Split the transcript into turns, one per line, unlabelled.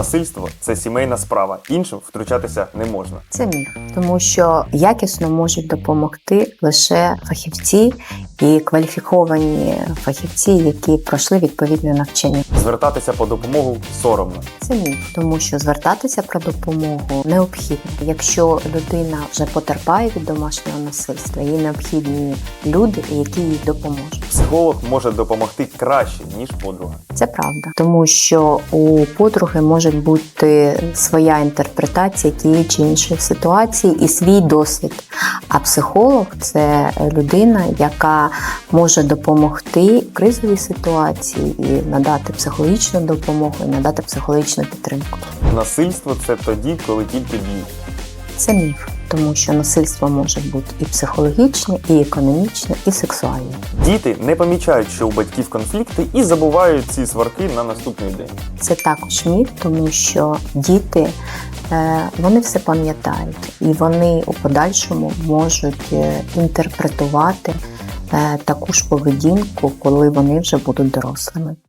Насильство це сімейна справа. Іншим втручатися не можна.
Це міф, тому що якісно можуть допомогти лише фахівці і кваліфіковані фахівці, які пройшли відповідне навчання.
Звертатися по допомогу соромно.
Це міф, тому що звертатися про допомогу необхідно. Якщо людина вже потерпає від домашнього насильства, їй необхідні люди, які їй допоможуть.
Психолог може допомогти краще ніж подруга.
Це правда, тому що у подруги може бути своя інтерпретація тієї чи іншої ситуації і свій досвід. А психолог це людина, яка може допомогти в кризовій ситуації і надати психологічну допомогу, і надати психологічну підтримку.
Насильство це тоді, коли тільки бій.
Це міф, тому що насильство може бути і психологічне, і економічне, і сексуальне.
Діти не помічають, що у батьків конфлікти, і забувають ці сварки на наступний день.
Це також міф, тому що діти е, вони все пам'ятають, і вони у подальшому можуть е, інтерпретувати е, таку ж поведінку, коли вони вже будуть дорослими.